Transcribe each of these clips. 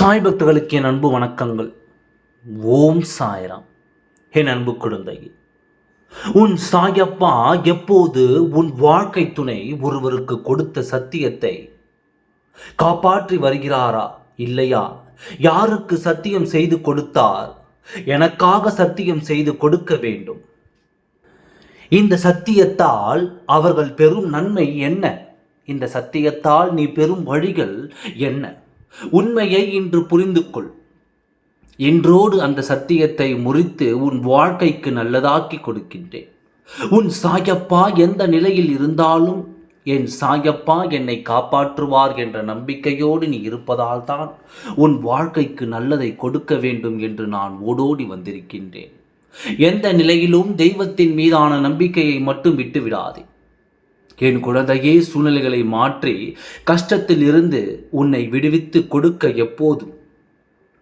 சாய் பக்தர்களுக்கு என் அன்பு வணக்கங்கள். ஓம் சாய்ராம். என் அன்பு குழந்தை உன் சாயப்பா எப்போது உன் வாழ்க்கை துணை ஒருவருக்கு கொடுத்த சத்தியத்தை காப்பாற்றி வருகிறாரா இல்லையா? யாருக்கு சத்தியம் செய்து கொடுத்தார்? எனக்காக சத்தியம் செய்து கொடுக்க வேண்டும். இந்த சத்தியத்தால் அவர்கள் பெரும் நன்மை என்ன? இந்த சத்தியத்தால் நீ பெறும் வழிகள் என்ன? உண்மையை இன்று புரிந்து கொள் என்றோடு அந்த சத்தியத்தை முறித்து உன் வாழ்க்கைக்கு நல்லதாக்கி கொடுக்கின்றேன். உன் சாயப்பா எந்த நிலையில் இருந்தாலும் என் சாயப்பா என்னை காப்பாற்றுவார் என்ற நம்பிக்கையோடு நீ இருப்பதால் தான் உன் வாழ்க்கைக்கு நல்லதை கொடுக்க வேண்டும் என்று நான் ஓடோடி வந்திருக்கின்றேன். எந்த நிலையிலும் தெய்வத்தின் மீதான நம்பிக்கையை மட்டும் விட்டுவிடாதே. என் குழந்தையே சூழ்நிலைகளை மாற்றி கஷ்டத்தில் இருந்து உன்னை விடுவித்து கொடுக்க எப்போதும்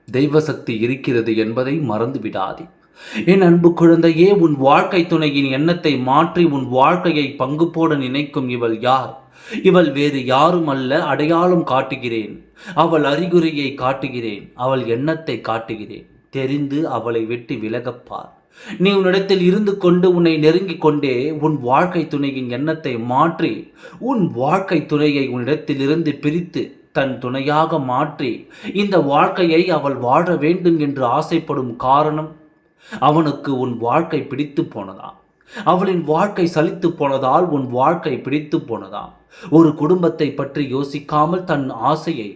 தெய்வ சக்தி இருக்கிறது என்பதை மறந்து விடாதே என் அன்பு குழந்தையே உன் வாழ்க்கை துணையின் எண்ணத்தை மாற்றி உன் வாழ்க்கையை பங்கு போட நினைக்கும் இவள் யார்? இவள் வேறு யாரும் அல்ல அடையாளம் காட்டுகிறேன். அவள் அறிகுறியை காட்டுகிறேன் அவள் எண்ணத்தை காட்டுகிறேன். தெரிந்து அவளை விட்டு விலகப்பார் நீ உன்னிடத்தில் இருந்து கொண்டு உன்னை நெருங்கிக் கொண்டே உன் வாழ்க்கை துணையின் எண்ணத்தை மாற்றி உன் வாழ்க்கை துணையை உன்னிடத்தில் இருந்து பிரித்து தன் துணையாக மாற்றி இந்த வாழ்க்கையை அவள் வாழ வேண்டும் என்று ஆசைப்படும் காரணம் அவனுக்கு உன் வாழ்க்கை பிடித்து போனதா அவளின் வாழ்க்கை சலித்து போனதால் உன் வாழ்க்கை பிடித்து போனதா ஒரு குடும்பத்தை பற்றி யோசிக்காமல் தன் ஆசையை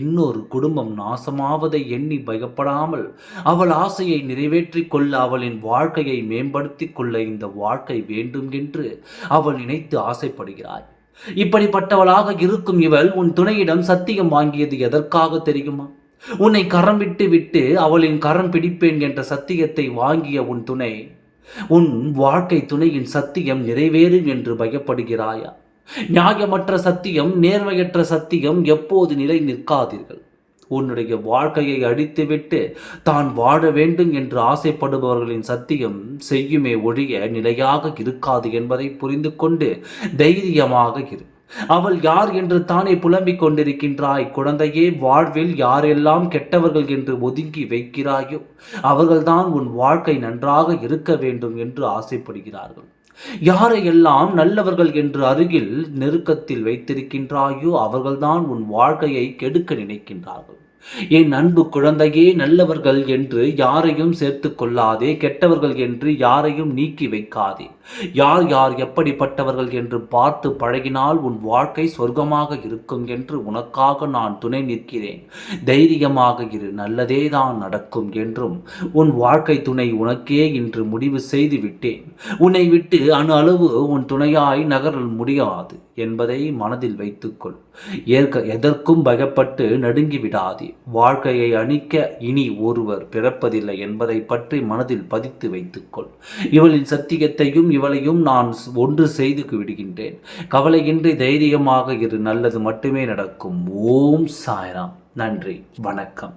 இன்னொரு குடும்பம் நாசமாவதை எண்ணி பயப்படாமல் அவள் ஆசையை நிறைவேற்றி கொள்ள அவளின் வாழ்க்கையை மேம்படுத்தி கொள்ள இந்த வாழ்க்கை வேண்டும் என்று அவள் நினைத்து ஆசைப்படுகிறாய். இப்படிப்பட்டவளாக இருக்கும் இவள் உன் துணையிடம் சத்தியம் வாங்கியது எதற்காக தெரியுமா? உன்னை கரம் விட்டு விட்டு அவளின் கரம் பிடிப்பேன் என்ற சத்தியத்தை வாங்கிய உன் துணை உன் வாழ்க்கை துணையின் சத்தியம் நிறைவேறும் என்று பயப்படுகிறாயா? நியாயமற்ற சத்தியம் நேர்மையற்ற சத்தியம் எப்போது நிலை நிற்காதீர்கள். உன்னுடைய வாழ்க்கையை அடித்துவிட்டு தான் வாழ வேண்டும் என்று ஆசைப்படுபவர்களின் சத்தியம் செய்யுமே ஒழிய நிலையாக இருக்காது என்பதை புரிந்து கொண்டு தைரியமாக இரு. அவள் யார் என்று தானே புலம்பிக் கொண்டிருக்கின்றாய். குழந்தையே வாழ்வில் யாரெல்லாம் கெட்டவர்கள் என்று ஒதுங்கி வைக்கிறாயோ அவர்கள்தான் உன் வாழ்க்கை நன்றாக இருக்க வேண்டும் என்று ஆசைப்படுகிறார்கள். யாரையெல்லாம் நல்லவர்கள் என்று அருகில் நெருக்கத்தில் வைத்திருக்கின்றாயோ அவர்கள்தான் உன் வாழ்க்கையை கெடுக்க நினைக்கின்றார்கள். என் அன்பு குழந்தையே நல்லவர்கள் என்று யாரையும் சேர்த்து கொள்ளாதே கெட்டவர்கள் என்று யாரையும் நீக்கி வைக்காதே. யார் யார் எப்படிப்பட்டவர்கள் என்று பார்த்து பழகினால் உன் வாழ்க்கை சொர்க்கமாக இருக்கும் என்று உனக்காக நான் துணை நிற்கிறேன். தைரியமாக இரு நல்லதே தான் நடக்கும் என்றும் உன் வாழ்க்கை துணை உனக்கே இன்று முடிவு செய்து விட்டேன். உன்னை விட்டு அணு அளவு உன் துணையாய் நகரல் முடியாது என்பதை மனதில் வைத்துக்கொள். ஏற்க எதற்கும் பயப்பட்டு நடுங்கி விடாதே. வாழ்க்கையை அணிக்க இனி ஒருவர் பிறப்பதில்லை என்பதை பற்றி மனதில் பதித்து வைத்துக்கொள். இவளின் சத்தியத்தையும் இவளையும் நான் ஒன்று செய்து விடுகின்றேன். கவலையின்றி தைரியமாக இரு நல்லது மட்டுமே நடக்கும். ஓம் சாய்ராம். நன்றி. வணக்கம்.